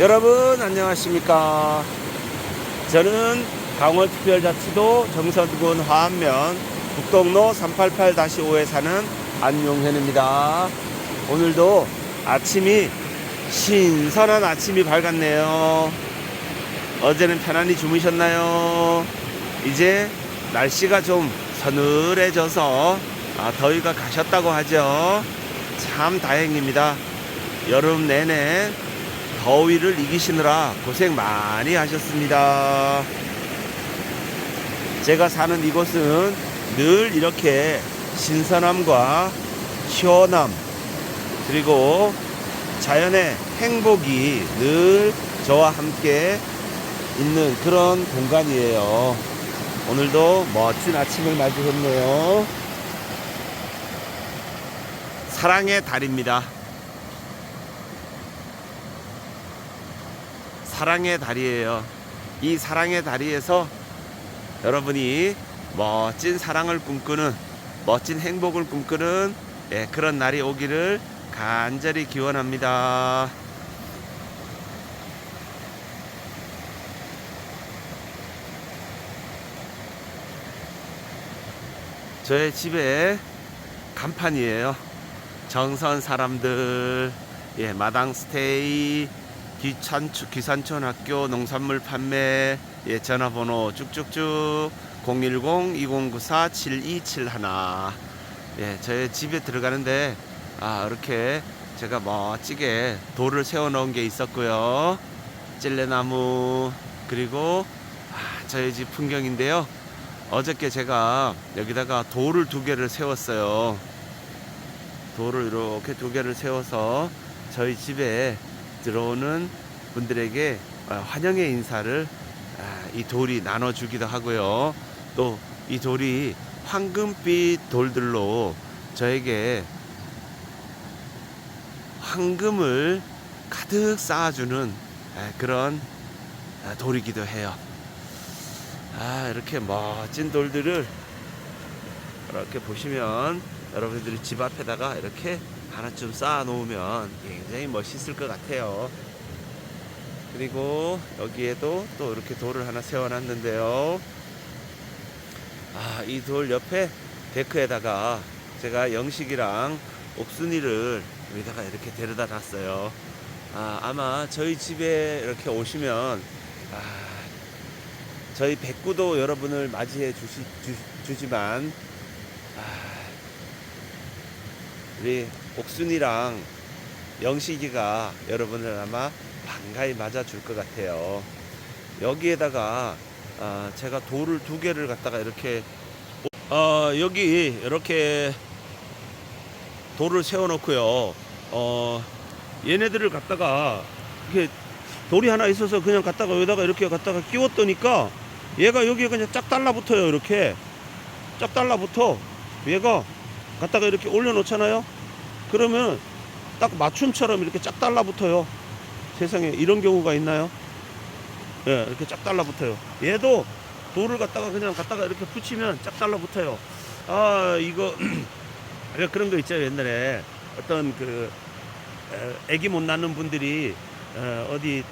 여러분 안녕하십니까? 저는 강원특별자치도 정선군 화암면 북동로 388-5에 사는 안용현입니다. 오늘도 아침이 신선한 아침이 밝았네요. 어제는 편안히 주무셨나요? 이제 날씨가 좀 서늘해져서 아, 더위가 가셨다고 하죠. 참 다행입니다. 여름 내내 더위를 이기시느라 고생 많이 하셨습니다. 제가 사는 이곳은 늘 이렇게 신선함과 시원함 그리고 자연의 행복이 늘 저와 함께 있는 그런 공간이에요. 오늘도 멋진 아침을 맞이했네요. 사랑의 달입니다. 사랑의 다리예요. 이 사랑의 다리에서 여러분이 멋진 사랑을 꿈꾸는 멋진 행복을 꿈꾸는 예, 그런 날이 오기를 간절히 기원합니다. 저의 집에 간판이에요. 정선 사람들, 예, 마당 스테이, 기산, 기산촌 학교 농산물 판매 예, 전화번호 쭉쭉쭉 010-2094-7271 예, 저의 집에 들어가는데 아, 이렇게 제가 멋지게 돌을 세워 놓은 게 있었고요. 찔레나무 그리고 아, 저희 집 풍경인데요. 어저께 제가 여기다가 돌을 두 개를 세웠어요. 돌을 이렇게 두 개를 세워서 저희 집에 들어오는 분들에게 어, 환영의 인사를 아, 이 돌이 나눠주기도 하고요. 또 이 돌이 황금빛 돌들로 저에게 황금을 가득 쌓아주는 아, 그런 아, 돌이기도 해요. 아, 이렇게 멋진 돌들을 이렇게 보시면 여러분들이 집 앞에다가 이렇게 하나쯤 쌓아 놓으면 굉장히 멋있을 것 같아요. 그리고 여기에도 또 이렇게 돌을 하나 세워 놨는데요. 아, 이 돌 옆에 데크에다가 제가 영식이랑 옥순이를 여기다가 이렇게 데려다 놨어요. 아, 아마 저희 집에 이렇게 오시면 아, 저희 백구도 여러분을 맞이해 주시, 주, 주지만 아, 우리 옥순이랑 영식이가 여러분을 아마 반가이 맞아줄 것 같아요. 여기에다가 아, 제가 돌을 두 개를 갖다가 이렇게 어, 여기 이렇게 돌을 세워놓고요. 어, 얘네들을 갖다가 이렇게 돌이 하나 있어서 그냥 갖다가 여기다가 이렇게 갖다가 끼웠더니까 얘가 여기에 그냥 쫙 달라붙어요. 이렇게 쫙 달라붙어. 얘가 갖다가 이렇게 올려놓잖아요. 그러면 딱 맞춤처럼 이렇게 쫙 달라붙어요. 세상에 이런 경우가 있나요? 예, 이렇게 쫙 달라붙어요. 얘도 돌을 갖다가 그냥 갖다가 이렇게 붙이면 쫙 달라붙어요. 아, 이거 그런 거 있죠. 옛날에 어떤 그 에, 애기 못 낳는 분들이 어, 어디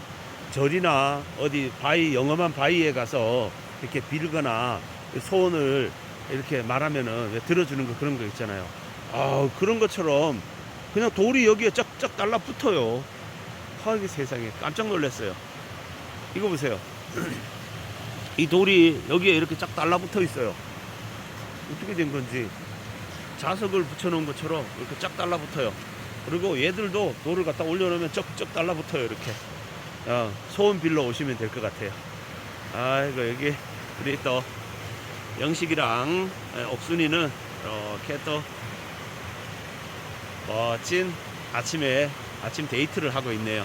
절이나 어디 바위 영험한 바위에 가서 이렇게 빌거나 소원을 이렇게 말하면은 왜 들어주는 거 그런 거 있잖아요. 아 그런 것처럼 그냥 돌이 여기에 쫙쫙 달라붙어요. 하기 세상에 깜짝 놀랐어요. 이거 보세요. 이 돌이 여기에 이렇게 쫙 달라붙어 있어요. 어떻게 된 건지 자석을 붙여놓은 것처럼 이렇게 쫙 달라붙어요. 그리고 얘들도 돌을 갖다 올려놓으면 쩍쩍 달라붙어요. 이렇게 어, 소원 빌러 오시면 될 것 같아요. 아이고 여기 우리 또 영식이랑 에, 옥순이는 이렇게 또 멋진 아침에 아침 데이트를 하고 있네요.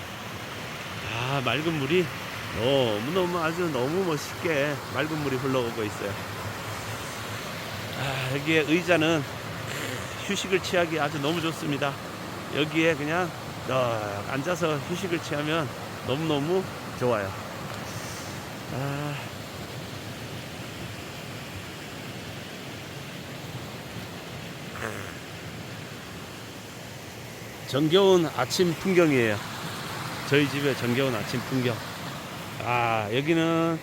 아 맑은 물이 너무너무 아주 너무 멋있게 맑은 물이 흘러오고 있어요. 아, 여기에 의자는 휴식을 취하기 아주 너무 좋습니다. 여기에 그냥 어, 앉아서 휴식을 취하면 너무너무 좋아요. 아, 정겨운 아침 풍경이에요. 저희 집의 정겨운 아침 풍경. 아, 여기는,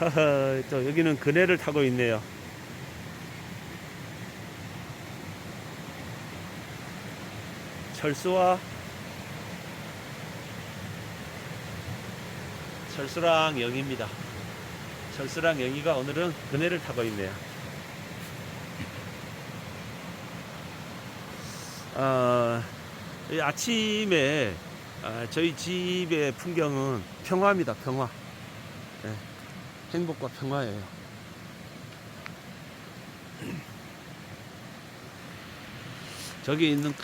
허허, 또 여기는 그네를 타고 있네요. 철수와 철수랑 영희입니다. 철수랑 영희가 오늘은 그네를 타고 있네요. 아, 이 아침에 아, 저희 집의 풍경은 평화입니다. 평화. 예, 행복과 평화예요. 저기 있는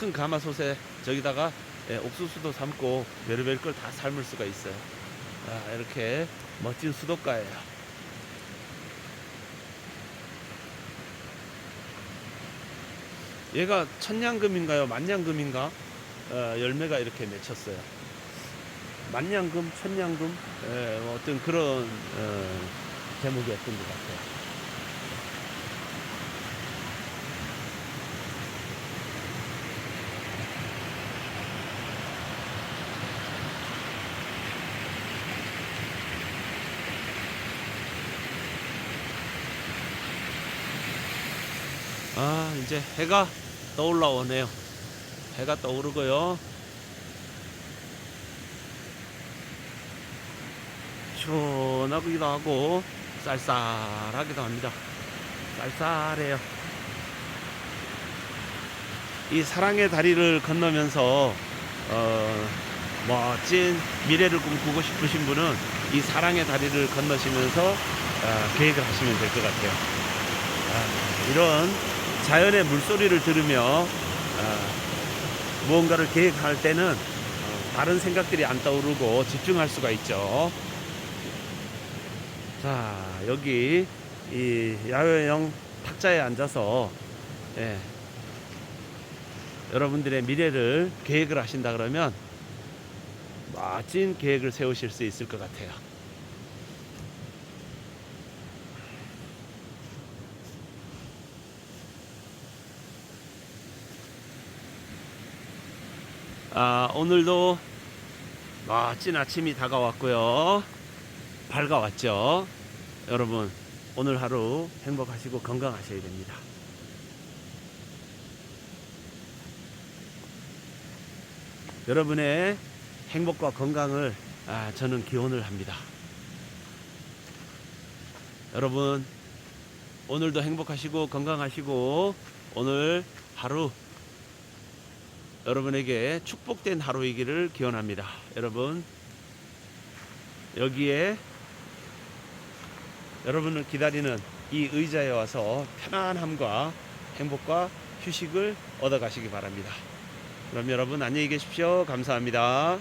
큰 가마솥에 저기다가 예, 옥수수도 삶고 별의별 걸 다 삶을 수가 있어요. 아, 이렇게 멋진 수도가예요. 얘가 천냥금인가요? 만냥금인가? 어, 열매가 이렇게 맺혔어요. 만냥금, 천냥금, 예, 뭐 어떤 그런 어, 제목이었던 것 같아요. 아, 이제 해가 떠올라 오네요. 해가 떠오르고요. 시원하기도 하고 쌀쌀하기도 합니다. 쌀쌀해요. 이 사랑의 다리를 건너면서 어, 멋진 미래를 꿈꾸고 싶으신 분은 이 사랑의 다리를 건너시면서 어, 계획을 하시면 될 것 같아요. 아, 이런 자연의 물소리를 들으며 어, 무언가를 계획할 때는 어, 다른 생각들이 안 떠오르고 집중할 수가 있죠. 자, 여기 이 야외형 탁자에 앉아서 예, 여러분들의 미래를 계획을 하신다 그러면 멋진 계획을 세우실 수 있을 것 같아요. 아, 오늘도 멋진 아침이 다가왔고요. 밝아왔죠. 여러분, 오늘 하루 행복하시고 건강하셔야 됩니다. 여러분의 행복과 건강을 아, 저는 기원을 합니다. 여러분, 오늘도 행복하시고 건강하시고 오늘 하루 여러분에게 축복된 하루이기를 기원합니다. 여러분, 여기에 여러분을 기다리는 이 의자에 와서 편안함과 행복과 휴식을 얻어 가시기 바랍니다. 그럼 여러분 안녕히 계십시오. 감사합니다.